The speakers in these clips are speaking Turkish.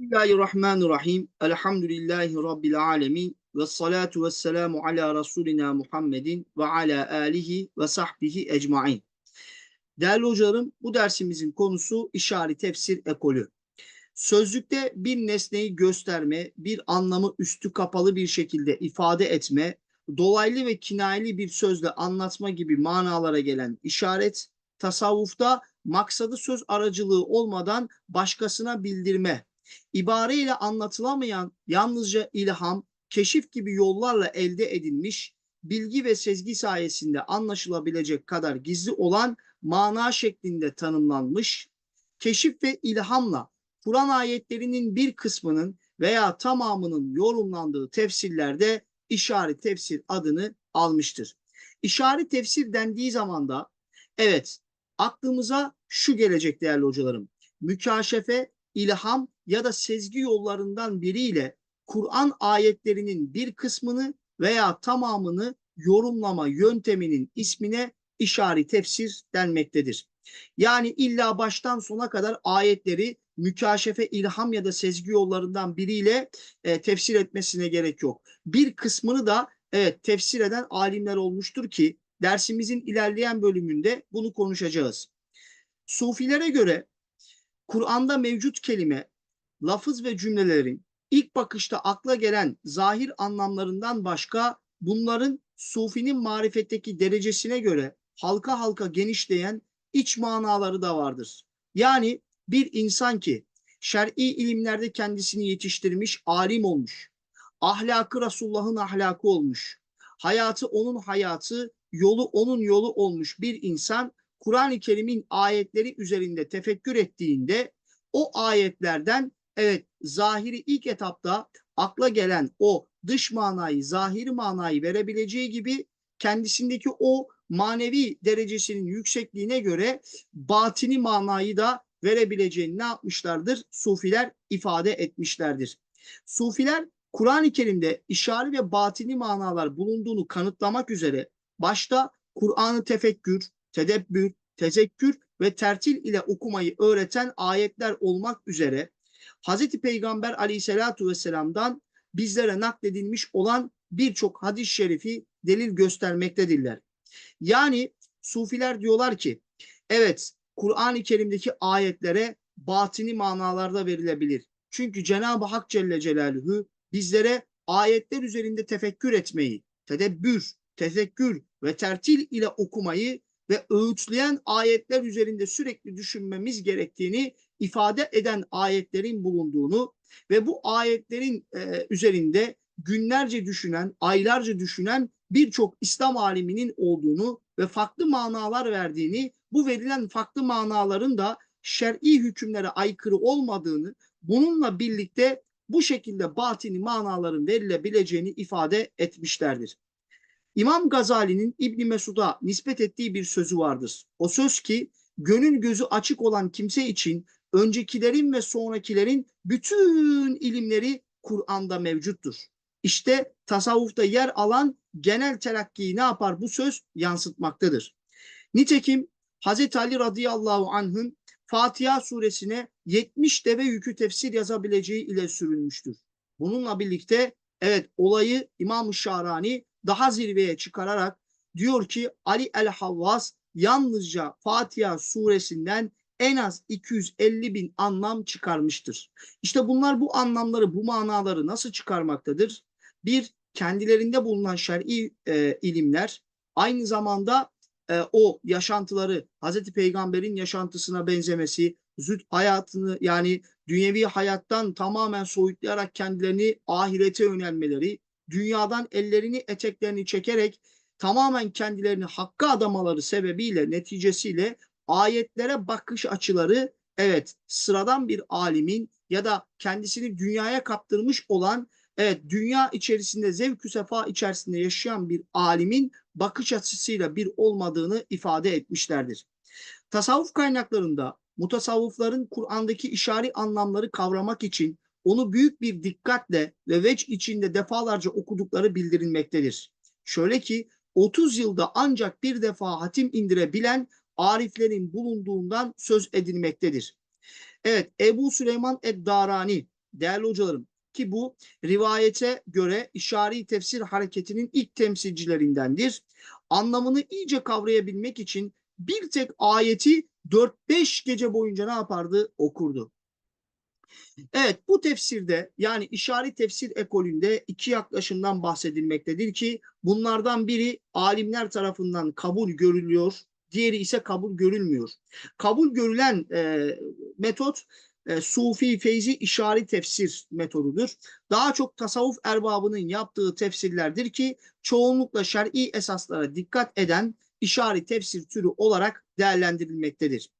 Bismillahirrahmanirrahim. Elhamdülillahi Rabbil alemin. Ve salatu ve selamu ala Resulina Muhammedin ve ala alihi ve sahbihi ecmain. Değerli hocalarım, bu dersimizin konusu işaret tefsir ekolü. Sözlükte bir nesneyi gösterme, bir anlamı üstü kapalı bir şekilde ifade etme, dolaylı ve kinayeli bir sözle anlatma gibi manalara gelen işaret, tasavvufta maksadı söz aracılığı olmadan başkasına bildirme, ibareyle anlatılamayan yalnızca ilham, keşif gibi yollarla elde edilmiş, bilgi ve sezgi sayesinde anlaşılabilecek kadar gizli olan mana şeklinde tanımlanmış, keşif ve ilhamla Kur'an ayetlerinin bir kısmının veya tamamının yorumlandığı tefsirlerde işaret tefsir adını almıştır. İşaret tefsir dendiği zaman da evet aklımıza şu gelecek değerli hocalarım. Mükaşefe, ilham ya da sezgi yollarından biriyle Kur'an ayetlerinin bir kısmını veya tamamını yorumlama yönteminin ismine işari tefsir denmektedir. Yani illa baştan sona kadar ayetleri mükaşefe, ilham ya da sezgi yollarından biriyle e, tefsir etmesine gerek yok. Bir kısmını da evet tefsir eden alimler olmuştur ki dersimizin ilerleyen bölümünde bunu konuşacağız. Sufilere göre Kur'an'da mevcut kelime, lafız ve cümlelerin ilk bakışta akla gelen zahir anlamlarından başka bunların sufinin marifetteki derecesine göre halka halka genişleyen iç manaları da vardır. Yani bir insan ki şer'i ilimlerde kendisini yetiştirmiş, alim olmuş, ahlakı Resulullah'ın ahlakı olmuş, hayatı onun hayatı, yolu onun yolu olmuş bir insan Kur'an-ı Kerim'in ayetleri üzerinde tefekkür ettiğinde o ayetlerden evet zahiri ilk etapta akla gelen o dış manayı, zahiri manayı verebileceği gibi kendisindeki o manevi derecesinin yüksekliğine göre batini manayı da verebileceğini ne yapmışlardır? Sufiler ifade etmişlerdir. Sufiler Kur'an-ı Kerim'de işari ve batini manalar bulunduğunu kanıtlamak üzere başta Kur'an'ı tefekkür, tedebbür, tezekkür ve tertil ile okumayı öğreten ayetler olmak üzere Hazreti Peygamber aleyhissalatu vesselam'dan bizlere nakledilmiş olan birçok hadis-i şerifi delil göstermektedirler. Yani sufiler diyorlar ki evet Kur'an-ı Kerim'deki ayetlere batini manalarda verilebilir. Çünkü Cenab-ı Hak Celle Celaluhu bizlere ayetler üzerinde tefekkür etmeyi, tedebbür, tefekkür ve tertil ile okumayı ve öğütleyen ayetler üzerinde sürekli düşünmemiz gerektiğini ifade eden ayetlerin bulunduğunu ve bu ayetlerin e, üzerinde günlerce düşünen, aylarca düşünen birçok İslam aliminin olduğunu ve farklı manalar verdiğini, bu verilen farklı manaların da şer'i hükümlere aykırı olmadığını, bununla birlikte bu şekilde batini manaların verilebileceğini ifade etmişlerdir. İmam Gazali'nin İbni Mesud'a nispet ettiği bir sözü vardır. O söz ki gönül gözü açık olan kimse için öncekilerin ve sonrakilerin bütün ilimleri Kur'an'da mevcuttur. İşte tasavvufta yer alan genel telakkiyi ne yapar bu söz yansıtmaktadır. Nitekim Hazreti Ali radıyallahu anh'ın Fatiha suresine 70 deve yükü tefsir yazabileceği ile sürülmüştür. Bununla birlikte evet olayı İmam-ı Şarani daha zirveye çıkararak diyor ki Ali el-Havvas yalnızca Fatiha suresinden en az 250 bin anlam çıkarmıştır. İşte bunlar bu anlamları, bu manaları nasıl çıkarmaktadır? Bir, kendilerinde bulunan şer'i e, ilimler, aynı zamanda e, o yaşantıları Hazreti Peygamber'in yaşantısına benzemesi, züt hayatını yani dünyevi hayattan tamamen soyutlayarak kendilerini ahirete yönelmeleri, dünyadan ellerini eteklerini çekerek tamamen kendilerini hakka adamaları sebebiyle neticesiyle ayetlere bakış açıları evet sıradan bir alimin ya da kendisini dünyaya kaptırmış olan evet dünya içerisinde zevk-ü sefa içerisinde yaşayan bir alimin bakış açısıyla bir olmadığını ifade etmişlerdir. Tasavvuf kaynaklarında mutasavvıfların Kur'an'daki işari anlamları kavramak için onu büyük bir dikkatle ve veç içinde defalarca okudukları bildirilmektedir. Şöyle ki 30 yılda ancak bir defa hatim indirebilen ariflerin bulunduğundan söz edilmektedir. Evet Ebu Süleyman Ed-Darani değerli hocalarım ki bu rivayete göre işari tefsir hareketinin ilk temsilcilerindendir. Anlamını iyice kavrayabilmek için bir tek ayeti 4-5 gece boyunca ne yapardı? Okurdu. Evet bu tefsirde yani işaret tefsir ekolünde iki yaklaşımdan bahsedilmektedir ki bunlardan biri alimler tarafından kabul görülüyor, diğeri ise kabul görülmüyor. Kabul görülen e, metot e, Sufi Feyzi işaret tefsir metodudur. Daha çok tasavvuf erbabının yaptığı tefsirlerdir ki çoğunlukla şer'i esaslara dikkat eden işaret tefsir türü olarak değerlendirilmektedir.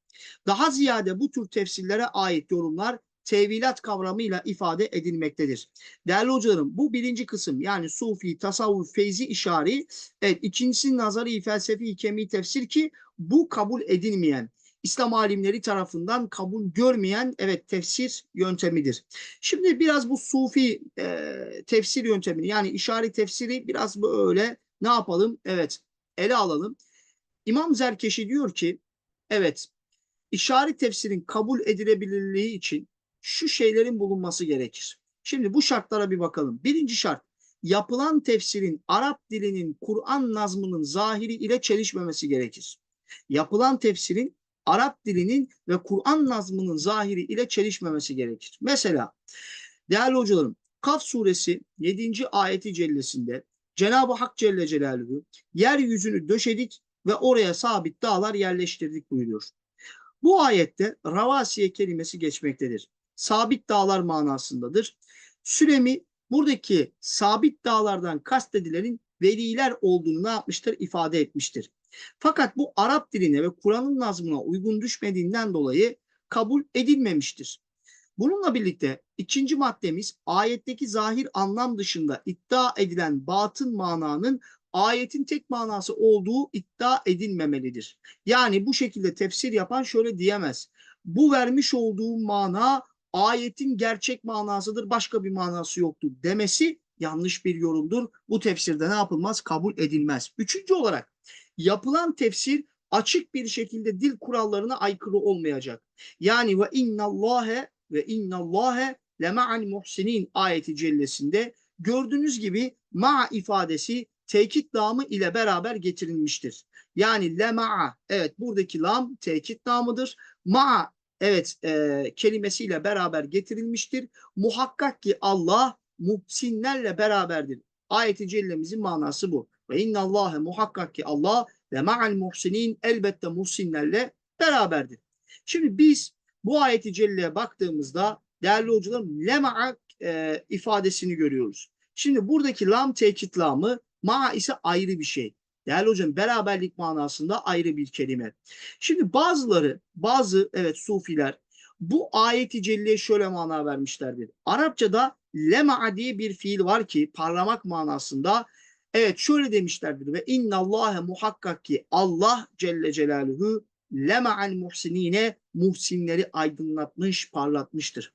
Daha ziyade bu tür tefsirlere ait yorumlar tevilat kavramıyla ifade edilmektedir. Değerli hocalarım bu birinci kısım yani sufi, tasavvuf, feyzi işari. Evet ikincisi nazari, felsefi, kemi tefsir ki bu kabul edilmeyen, İslam alimleri tarafından kabul görmeyen evet tefsir yöntemidir. Şimdi biraz bu sufi e, tefsir yöntemini yani işari tefsiri biraz böyle ne yapalım? Evet ele alalım. İmam Zerkeşi diyor ki evet işaret tefsirin kabul edilebilirliği için şu şeylerin bulunması gerekir. Şimdi bu şartlara bir bakalım. Birinci şart yapılan tefsirin Arap dilinin Kur'an nazmının zahiri ile çelişmemesi gerekir. Yapılan tefsirin Arap dilinin ve Kur'an nazmının zahiri ile çelişmemesi gerekir. Mesela değerli hocalarım Kaf suresi 7. ayeti cellesinde Cenab-ı Hak Celle Celaluhu yeryüzünü döşedik ve oraya sabit dağlar yerleştirdik buyuruyor. Bu ayette ravasiye kelimesi geçmektedir sabit dağlar manasındadır. Sülemi buradaki sabit dağlardan kastedilenin veliler olduğunu ne yapmıştır? ifade etmiştir. Fakat bu Arap diline ve Kur'an'ın nazmına uygun düşmediğinden dolayı kabul edilmemiştir. Bununla birlikte ikinci maddemiz ayetteki zahir anlam dışında iddia edilen batın mananın ayetin tek manası olduğu iddia edilmemelidir. Yani bu şekilde tefsir yapan şöyle diyemez. Bu vermiş olduğu mana ayetin gerçek manasıdır başka bir manası yoktur demesi yanlış bir yorumdur. Bu tefsirde ne yapılmaz? Kabul edilmez. Üçüncü olarak yapılan tefsir açık bir şekilde dil kurallarına aykırı olmayacak. Yani ve innallâhe ve innallâhe lema'al muhsinin ayeti cellesinde gördüğünüz gibi ma ifadesi tekit lamı ile beraber getirilmiştir. Yani lema'a evet buradaki lam tekit lamıdır. Ma evet e, kelimesiyle beraber getirilmiştir. Muhakkak ki Allah muhsinlerle beraberdir. Ayet-i cellemizin manası bu. Ve innallâhe muhakkak ki Allah ve ma'al muhsinin elbette muhsinlerle beraberdir. Şimdi biz bu ayeti celleye baktığımızda değerli hocalarım lema'a e, ifadesini görüyoruz. Şimdi buradaki lam tekit lamı ma ise ayrı bir şey. Değerli hocam beraberlik manasında ayrı bir kelime. Şimdi bazıları, bazı evet sufiler bu ayeti celliye şöyle mana vermişlerdir. Arapçada lema'a diye bir fiil var ki parlamak manasında evet şöyle demişlerdir ve innallâhe muhakkak ki Allah Celle Celaluhu lema'al muhsinine muhsinleri aydınlatmış, parlatmıştır.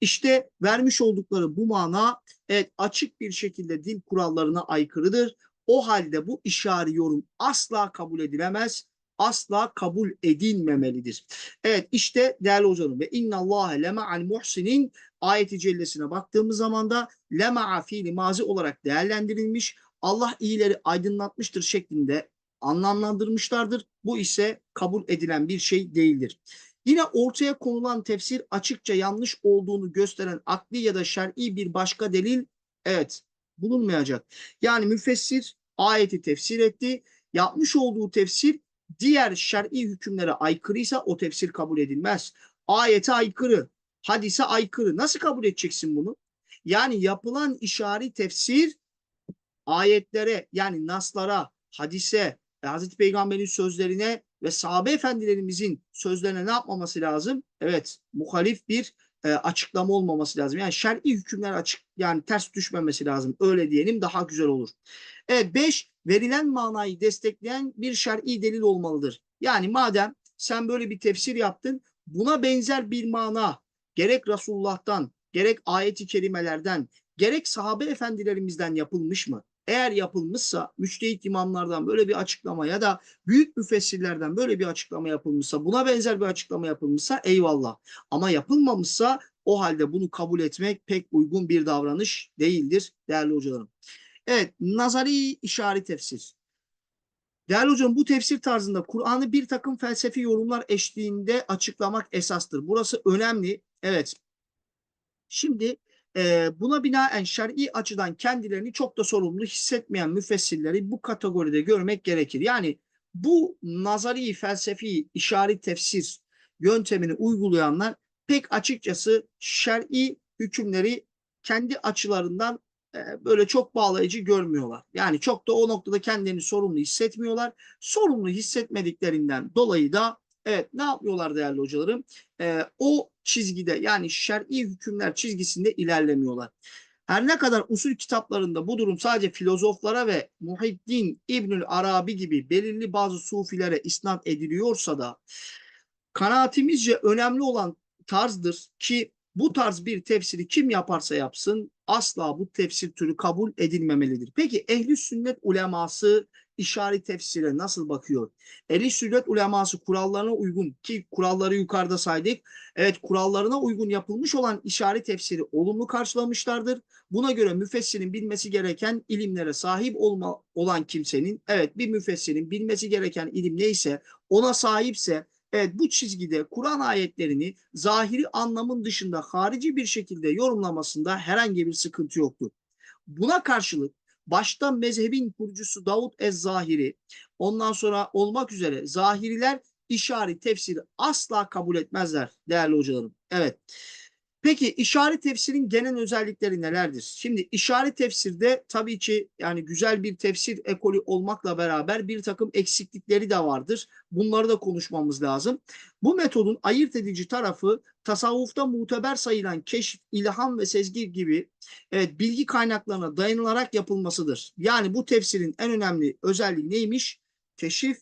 İşte vermiş oldukları bu mana evet açık bir şekilde dil kurallarına aykırıdır. O halde bu işari yorum asla kabul edilemez, asla kabul edilmemelidir. Evet işte değerli hocam ve inna Allah lema'al muhsinin ayeti cellesine baktığımız zaman da lema'a fiili mazi olarak değerlendirilmiş. Allah iyileri aydınlatmıştır şeklinde anlamlandırmışlardır. Bu ise kabul edilen bir şey değildir. Yine ortaya konulan tefsir açıkça yanlış olduğunu gösteren akli ya da şer'i bir başka delil evet bulunmayacak. Yani müfessir ayeti tefsir etti. Yapmış olduğu tefsir diğer şer'i hükümlere aykırıysa o tefsir kabul edilmez. Ayete aykırı, hadise aykırı. Nasıl kabul edeceksin bunu? Yani yapılan işari tefsir ayetlere yani naslara, hadise, Hazreti Peygamber'in sözlerine ve sahabe efendilerimizin sözlerine ne yapmaması lazım? Evet, muhalif bir e, açıklama olmaması lazım. Yani şer'i hükümler açık yani ters düşmemesi lazım. Öyle diyelim daha güzel olur. Evet 5 verilen manayı destekleyen bir şer'i delil olmalıdır. Yani madem sen böyle bir tefsir yaptın buna benzer bir mana gerek Resulullah'tan gerek ayeti kerimelerden gerek sahabe efendilerimizden yapılmış mı? Eğer yapılmışsa müçtehit imamlardan böyle bir açıklama ya da büyük müfessirlerden böyle bir açıklama yapılmışsa buna benzer bir açıklama yapılmışsa eyvallah. Ama yapılmamışsa o halde bunu kabul etmek pek uygun bir davranış değildir değerli hocalarım. Evet, nazari işaret tefsir. Değerli hocam bu tefsir tarzında Kur'an'ı bir takım felsefi yorumlar eşliğinde açıklamak esastır. Burası önemli. Evet. Şimdi e, buna binaen şer'i açıdan kendilerini çok da sorumlu hissetmeyen müfessirleri bu kategoride görmek gerekir. Yani bu nazari felsefi işaret tefsir yöntemini uygulayanlar pek açıkçası şer'i hükümleri kendi açılarından e, böyle çok bağlayıcı görmüyorlar. Yani çok da o noktada kendilerini sorumlu hissetmiyorlar. Sorumlu hissetmediklerinden dolayı da evet ne yapıyorlar değerli hocalarım? E, o çizgide yani şer'i hükümler çizgisinde ilerlemiyorlar. Her ne kadar usul kitaplarında bu durum sadece filozoflara ve Muhiddin İbnül Arabi gibi belirli bazı sufilere isnat ediliyorsa da kanaatimizce önemli olan tarzdır ki bu tarz bir tefsiri kim yaparsa yapsın asla bu tefsir türü kabul edilmemelidir. Peki ehli sünnet uleması işaret tefsire nasıl bakıyor? Ehli sünnet uleması kurallarına uygun ki kuralları yukarıda saydık. Evet kurallarına uygun yapılmış olan işaret tefsiri olumlu karşılamışlardır. Buna göre müfessirin bilmesi gereken ilimlere sahip olma, olan kimsenin evet bir müfessirin bilmesi gereken ilim neyse ona sahipse Evet bu çizgide Kur'an ayetlerini zahiri anlamın dışında harici bir şekilde yorumlamasında herhangi bir sıkıntı yoktur. Buna karşılık başta mezhebin kurucusu Davud Ez-Zahiri ondan sonra olmak üzere zahiriler işaret tefsiri asla kabul etmezler değerli hocalarım. Evet. Peki işaret tefsirin genel özellikleri nelerdir? Şimdi işaret tefsirde tabii ki yani güzel bir tefsir ekolü olmakla beraber bir takım eksiklikleri de vardır. Bunları da konuşmamız lazım. Bu metodun ayırt edici tarafı tasavvufta muteber sayılan keşif, ilham ve sezgi gibi evet, bilgi kaynaklarına dayanılarak yapılmasıdır. Yani bu tefsirin en önemli özelliği neymiş? Keşif,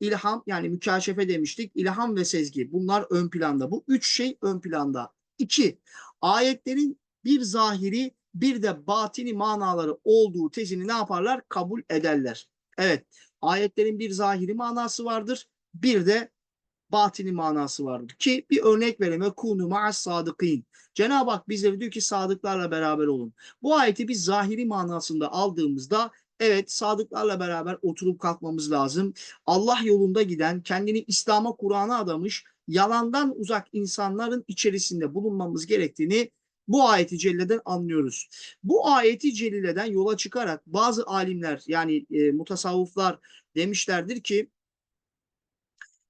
ilham yani mükaşefe demiştik. ilham ve sezgi bunlar ön planda. Bu üç şey ön planda. İki, ayetlerin bir zahiri bir de batini manaları olduğu tezini ne yaparlar? Kabul ederler. Evet, ayetlerin bir zahiri manası vardır, bir de batini manası vardır. Ki bir örnek vereyim. Ve kunu ma'as sadıkîn. Cenab-ı Hak bizleri diyor ki sadıklarla beraber olun. Bu ayeti biz zahiri manasında aldığımızda Evet sadıklarla beraber oturup kalkmamız lazım. Allah yolunda giden, kendini İslam'a Kur'an'a adamış, yalandan uzak insanların içerisinde bulunmamız gerektiğini bu ayeti celleden anlıyoruz. Bu ayeti celleden yola çıkarak bazı alimler yani e, mutasavvıflar demişlerdir ki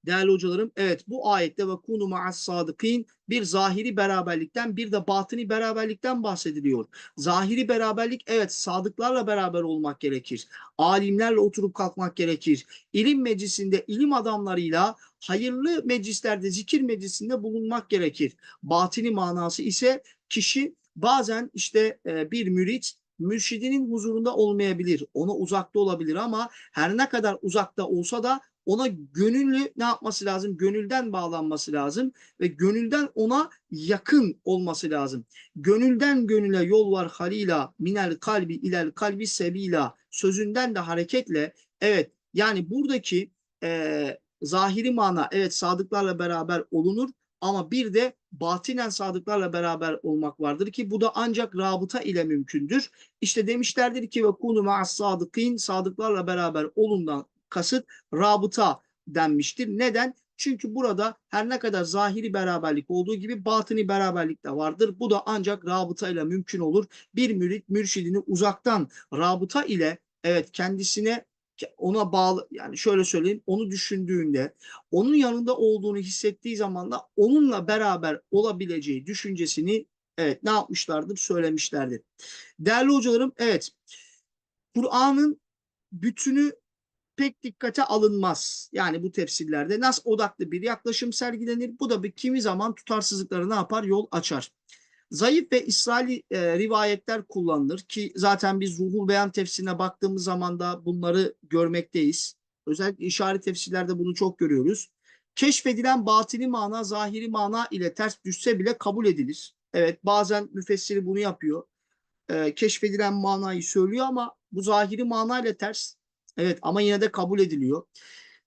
değerli hocalarım evet bu ayette ve kunu ma'as sadıkîn bir zahiri beraberlikten bir de batini beraberlikten bahsediliyor. Zahiri beraberlik evet sadıklarla beraber olmak gerekir. Alimlerle oturup kalkmak gerekir. İlim meclisinde ilim adamlarıyla hayırlı meclislerde zikir meclisinde bulunmak gerekir. Batini manası ise kişi bazen işte e, bir mürit mürşidinin huzurunda olmayabilir. Ona uzakta olabilir ama her ne kadar uzakta olsa da ona gönüllü ne yapması lazım? Gönülden bağlanması lazım ve gönülden ona yakın olması lazım. Gönülden gönüle yol var halila minel kalbi ilel kalbi sebila sözünden de hareketle evet yani buradaki e, zahiri mana evet sadıklarla beraber olunur ama bir de batinen sadıklarla beraber olmak vardır ki bu da ancak rabıta ile mümkündür. İşte demişlerdir ki ve kunu ma'as sadıkîn sadıklarla beraber olundan kasıt rabıta denmiştir. Neden? Çünkü burada her ne kadar zahiri beraberlik olduğu gibi batini beraberlik de vardır. Bu da ancak rabıta ile mümkün olur. Bir mürit mürşidini uzaktan rabıta ile evet kendisine ona bağlı yani şöyle söyleyeyim onu düşündüğünde onun yanında olduğunu hissettiği zaman da onunla beraber olabileceği düşüncesini evet ne yapmışlardır söylemişlerdir. Değerli hocalarım evet Kur'an'ın bütünü pek dikkate alınmaz. Yani bu tefsirlerde nas odaklı bir yaklaşım sergilenir. Bu da bir kimi zaman tutarsızlıkları ne yapar? Yol açar. Zayıf ve İsraili e, rivayetler kullanılır ki zaten biz ruhul beyan tefsirine baktığımız zaman da bunları görmekteyiz. Özellikle işaret tefsirlerde bunu çok görüyoruz. Keşfedilen batini mana zahiri mana ile ters düşse bile kabul edilir. Evet bazen müfessiri bunu yapıyor. E, keşfedilen manayı söylüyor ama bu zahiri mana ile ters. Evet ama yine de kabul ediliyor.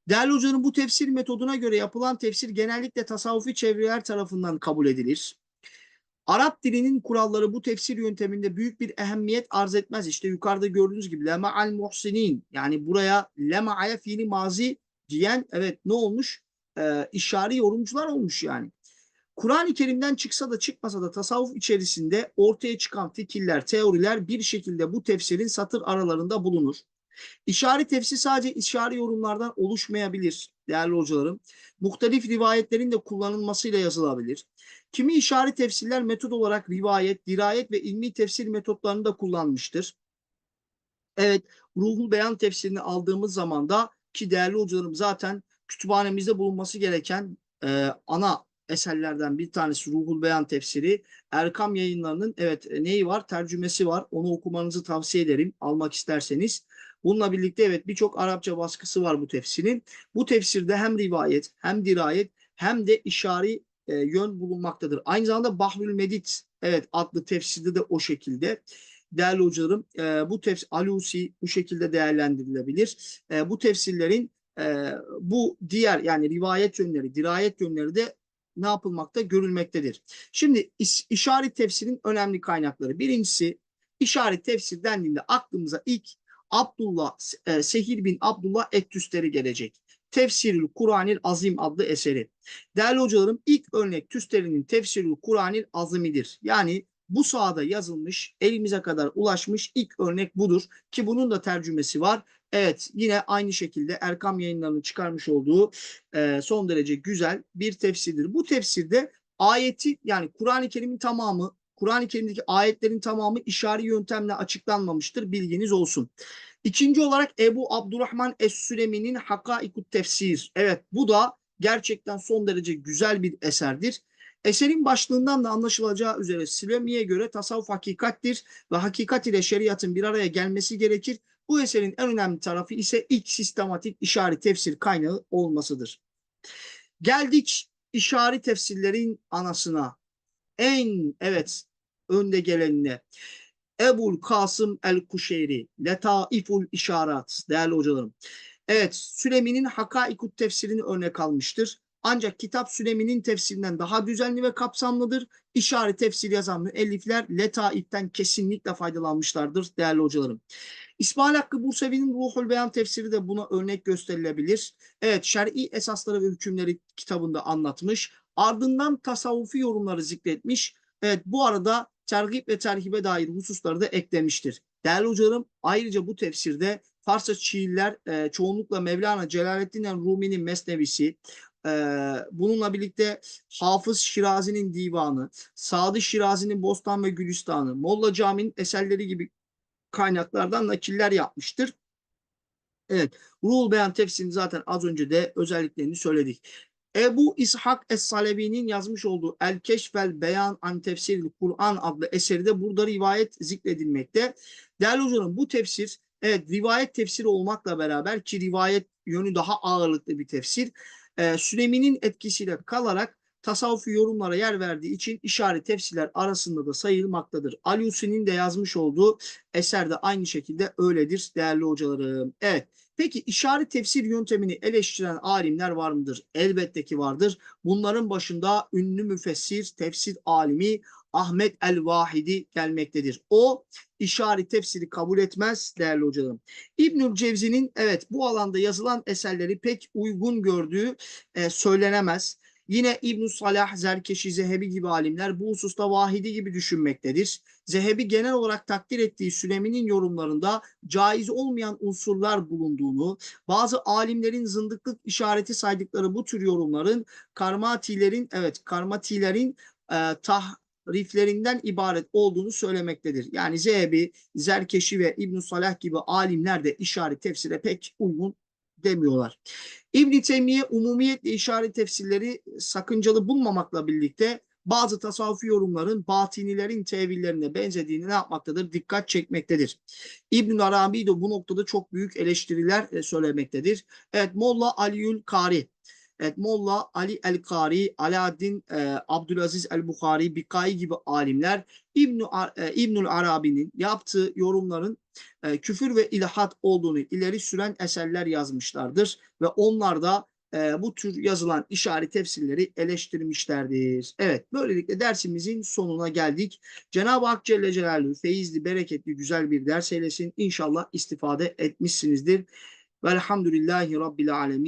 Değerli hocanın bu tefsir metoduna göre yapılan tefsir genellikle tasavvufi çevreler tarafından kabul edilir. Arap dilinin kuralları bu tefsir yönteminde büyük bir ehemmiyet arz etmez. İşte yukarıda gördüğünüz gibi lema'al muhsinin yani buraya lema'aya fiili mazi diyen evet ne olmuş? Ee, işari yorumcular olmuş yani. Kur'an-ı Kerim'den çıksa da çıkmasa da tasavvuf içerisinde ortaya çıkan fikirler, teoriler bir şekilde bu tefsirin satır aralarında bulunur. İşari tefsir sadece işari yorumlardan oluşmayabilir değerli hocalarım. Muhtelif rivayetlerin de kullanılmasıyla yazılabilir. Kimi işari tefsirler metod olarak rivayet, dirayet ve ilmi tefsir metotlarını da kullanmıştır. Evet, Ruhul Beyan tefsirini aldığımız zaman da ki değerli hocalarım zaten kütüphanemizde bulunması gereken e, ana eserlerden bir tanesi Ruhul Beyan tefsiri. Erkam yayınlarının evet neyi var? Tercümesi var. Onu okumanızı tavsiye ederim almak isterseniz. Bununla birlikte evet birçok Arapça baskısı var bu tefsirin. Bu tefsirde hem rivayet hem dirayet hem de işari e, yön bulunmaktadır. Aynı zamanda Bahrül Medit evet adlı tefsirde de o şekilde. Değerli hocalarım e, bu tefsir Alusi bu şekilde değerlendirilebilir. E, bu tefsirlerin e, bu diğer yani rivayet yönleri, dirayet yönleri de ne yapılmakta? Görülmektedir. Şimdi iş, işaret tefsirin önemli kaynakları. Birincisi işaret tefsir dendiğinde aklımıza ilk Abdullah e, Sehir bin Abdullah Ettüsteri gelecek. Tefsirül Kur'anil Azim adlı eseri. Değerli hocalarım ilk örnek Tüsteri'nin Tefsirül Kur'anil Azimidir. Yani bu sahada yazılmış, elimize kadar ulaşmış ilk örnek budur ki bunun da tercümesi var. Evet yine aynı şekilde Erkam yayınlarının çıkarmış olduğu e, son derece güzel bir tefsirdir. Bu tefsirde ayeti yani Kur'an-ı Kerim'in tamamı Kur'an-ı Kerim'deki ayetlerin tamamı işari yöntemle açıklanmamıştır. Bilginiz olsun. İkinci olarak Ebu Abdurrahman Es-Sülemi'nin Hakaikut Tefsir. Evet bu da gerçekten son derece güzel bir eserdir. Eserin başlığından da anlaşılacağı üzere Sülemi'ye göre tasavvuf hakikattir ve hakikat ile şeriatın bir araya gelmesi gerekir. Bu eserin en önemli tarafı ise ilk sistematik işaret tefsir kaynağı olmasıdır. Geldik işaret tefsirlerin anasına. En evet önde gelenine. Ebul Kasım el-Kuşeyri, Letaiful İşarat, değerli hocalarım. Evet, Sülemi'nin Hakaikut tefsirini örnek almıştır. Ancak kitap Sülemi'nin tefsirinden daha düzenli ve kapsamlıdır. İşaret tefsir yazan müellifler Letaif'ten kesinlikle faydalanmışlardır değerli hocalarım. İsmail Hakkı Bursevi'nin Ruhul Beyan tefsiri de buna örnek gösterilebilir. Evet, şer'i esasları ve hükümleri kitabında anlatmış. Ardından tasavvufi yorumları zikretmiş. Evet, bu arada tergip ve terhibe dair hususları da eklemiştir. Değerli hocalarım ayrıca bu tefsirde Farsça şiirler e, çoğunlukla Mevlana Celaleddin Rumi'nin Mesnevisi, e, bununla birlikte Hafız Şirazi'nin divanı, Sadı Şirazi'nin Bostan ve Gülistanı, Molla Cami'nin eserleri gibi kaynaklardan nakiller yapmıştır. Evet, Ruhul Beyan tefsirini zaten az önce de özelliklerini söyledik. Ebu İshak Es-Salebi'nin yazmış olduğu El Keşfel Beyan An Tefsir Kur'an adlı eseri de burada rivayet zikredilmekte. Değerli hocam bu tefsir evet rivayet tefsiri olmakla beraber ki rivayet yönü daha ağırlıklı bir tefsir. E, Süleymi'nin etkisiyle kalarak tasavvufi yorumlara yer verdiği için işaret tefsirler arasında da sayılmaktadır. Alusi'nin de yazmış olduğu eser de aynı şekilde öyledir değerli hocalarım. Evet. Peki işaret tefsir yöntemini eleştiren alimler var mıdır? Elbette ki vardır. Bunların başında ünlü müfessir, tefsir alimi Ahmet el-Vahidi gelmektedir. O işaret tefsiri kabul etmez değerli hocalarım. İbnül Cevzi'nin evet bu alanda yazılan eserleri pek uygun gördüğü e, söylenemez. Yine ibn Salah, Zerkeşi, Zehebi gibi alimler bu hususta vahidi gibi düşünmektedir. Zehebi genel olarak takdir ettiği Sülemi'nin yorumlarında caiz olmayan unsurlar bulunduğunu, bazı alimlerin zındıklık işareti saydıkları bu tür yorumların karmatilerin, evet karmatilerin e, tahriflerinden ibaret olduğunu söylemektedir. Yani Zehebi, Zerkeşi ve ibn Salah gibi alimler de işaret tefsire pek uygun demiyorlar. İbn Teymiye umumiyetle işaret tefsirleri sakıncalı bulmamakla birlikte bazı tasavvufi yorumların batinilerin tevillerine benzediğini ne yapmaktadır? Dikkat çekmektedir. İbn Arabi de bu noktada çok büyük eleştiriler e, söylemektedir. Evet Molla Aliül Kari Evet, Molla Ali el-Kari, Alaaddin e, Abdülaziz el-Bukhari, Bikai gibi alimler İbn e, İbnül Arabi'nin yaptığı yorumların e, küfür ve ilhat olduğunu ileri süren eserler yazmışlardır ve onlar da e, bu tür yazılan işaret tefsirleri eleştirmişlerdir. Evet, böylelikle dersimizin sonuna geldik. Cenab-ı Hak Celle Celaluhu feyizli, bereketli, güzel bir ders eylesin. İnşallah istifade etmişsinizdir. Velhamdülillahi Rabbil Alemin.